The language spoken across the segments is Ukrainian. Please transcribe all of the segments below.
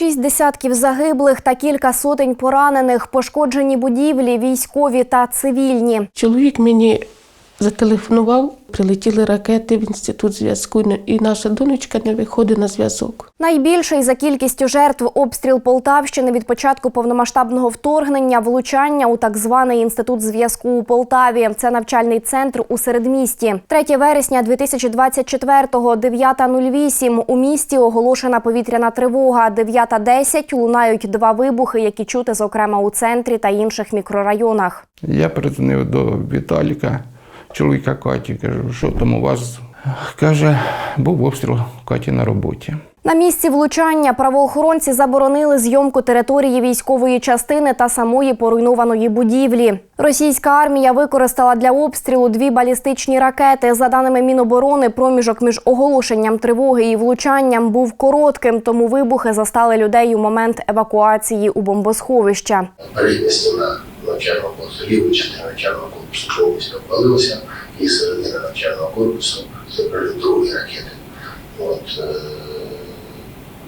Шість десятків загиблих та кілька сотень поранених, пошкоджені будівлі, військові та цивільні. Чоловік мені зателефонував, прилетіли ракети в інститут зв'язку, і наша донечка не виходить на зв'язок. Найбільший за кількістю жертв обстріл Полтавщини від початку повномасштабного вторгнення, влучання у так званий інститут зв'язку у Полтаві. Це навчальний центр у середмісті. 3 вересня 2024-го, 9.08. У місті оголошена повітряна тривога. 9.10 лунають два вибухи, які чути, зокрема, у центрі та інших мікрорайонах. Я передзвонив до Віталіка, чоловіка Каті, кажу, що там у вас? Каже, був обстріл Каті на роботі. На місці влучання правоохоронці заборонили зйомку території військової частини та самої поруйнованої будівлі. Російська армія використала для обстрілу дві балістичні ракети. За даними Міноборони, проміжок між оголошенням тривоги і влучанням був коротким, тому вибухи застали людей у момент евакуації у бомбосховища. стіна навчального корпусу, лівої частини навчального корпусу повністю обвалилася, і середина навчального корпусу забрали другі ракети. От, е,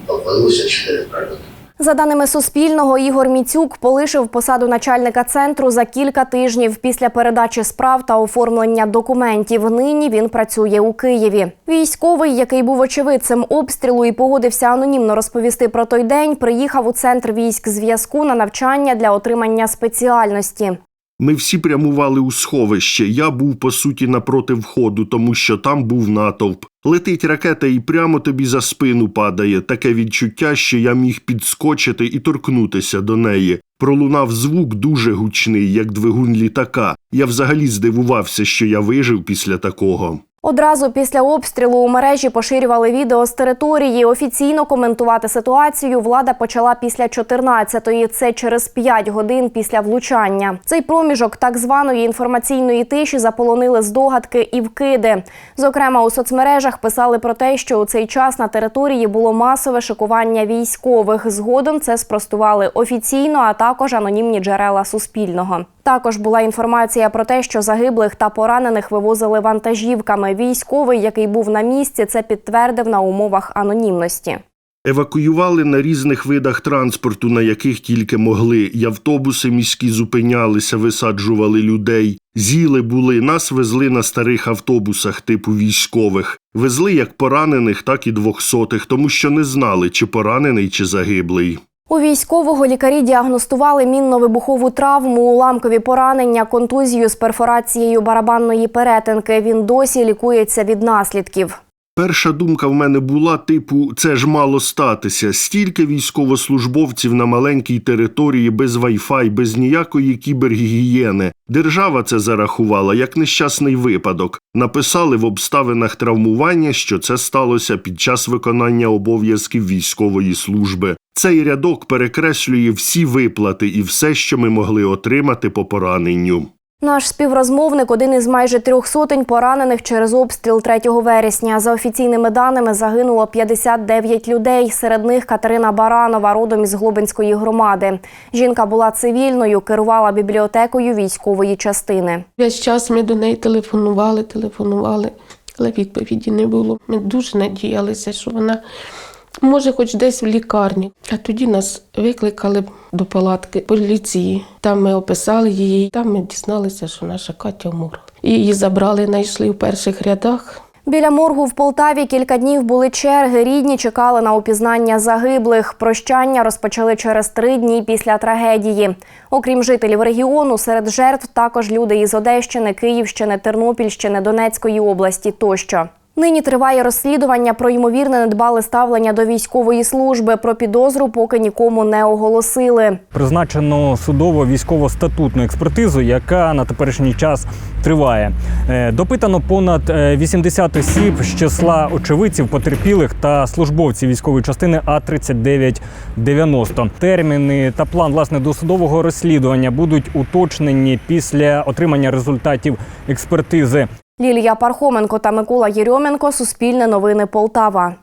обвалилося чотири прильоти. За даними Суспільного, Ігор Міцюк полишив посаду начальника центру за кілька тижнів після передачі справ та оформлення документів. Нині він працює у Києві. Військовий, який був очевидцем обстрілу і погодився анонімно розповісти про той день, приїхав у центр військ зв'язку на навчання для отримання спеціальності. Ми всі прямували у сховище. Я був по суті напроти входу, тому що там був натовп. Летить ракета і прямо тобі за спину падає. Таке відчуття, що я міг підскочити і торкнутися до неї. Пролунав звук дуже гучний, як двигун літака. Я взагалі здивувався, що я вижив після такого. Одразу після обстрілу у мережі поширювали відео з території. Офіційно коментувати ситуацію влада почала після 14-ї. Це через 5 годин після влучання. Цей проміжок так званої інформаційної тиші заполонили здогадки і вкиди. Зокрема, у соцмережах писали про те, що у цей час на території було масове шикування військових. Згодом це спростували офіційно, а також анонімні джерела Суспільного. Також була інформація про те, що загиблих та поранених вивозили вантажівками. Військовий, який був на місці, це підтвердив на умовах анонімності. Евакуювали на різних видах транспорту, на яких тільки могли. І автобуси міські зупинялися, висаджували людей. Зіли були, нас везли на старих автобусах типу військових. Везли як поранених, так і двохсотих, тому що не знали, чи поранений, чи загиблий. У військового лікарі діагностували мінно-вибухову травму, уламкові поранення, контузію з перфорацією барабанної перетинки. Він досі лікується від наслідків. Перша думка в мене була типу: це ж мало статися. Стільки військовослужбовців на маленькій території без вайфай, без ніякої кібергігієни. Держава це зарахувала як нещасний випадок. Написали в обставинах травмування, що це сталося під час виконання обов'язків військової служби. Цей рядок перекреслює всі виплати і все, що ми могли отримати по пораненню. Наш співрозмовник один із майже трьох сотень поранених через обстріл 3 вересня. За офіційними даними загинуло 59 людей. Серед них Катерина Баранова, родом із Глобинської громади. Жінка була цивільною, керувала бібліотекою військової частини. Весь час ми до неї телефонували, телефонували, але відповіді не було. Ми дуже надіялися, що вона може хоч десь в лікарні. А тоді нас викликали до палатки поліції. Там ми описали її, там ми дізналися, що наша Катя вмерла. Її забрали, знайшли в перших рядах. Біля моргу в Полтаві кілька днів були черги. Рідні чекали на опізнання загиблих. Прощання розпочали через три дні після трагедії. Окрім жителів регіону, серед жертв також люди із Одещини, Київщини, Тернопільщини, Донецької області тощо. Нині триває розслідування про ймовірне недбале ставлення до військової служби. Про підозру поки нікому не оголосили. Призначено судово військово-статутну експертизу, яка на теперішній час триває. Е, Допитано понад е, 80 осіб з числа очевидців, потерпілих та службовців військової частини А 3990 Терміни та план власне досудового розслідування будуть уточнені після отримання результатів експертизи. Лілія Пархоменко та Микола Єрьоменко. Суспільне новини Полтава.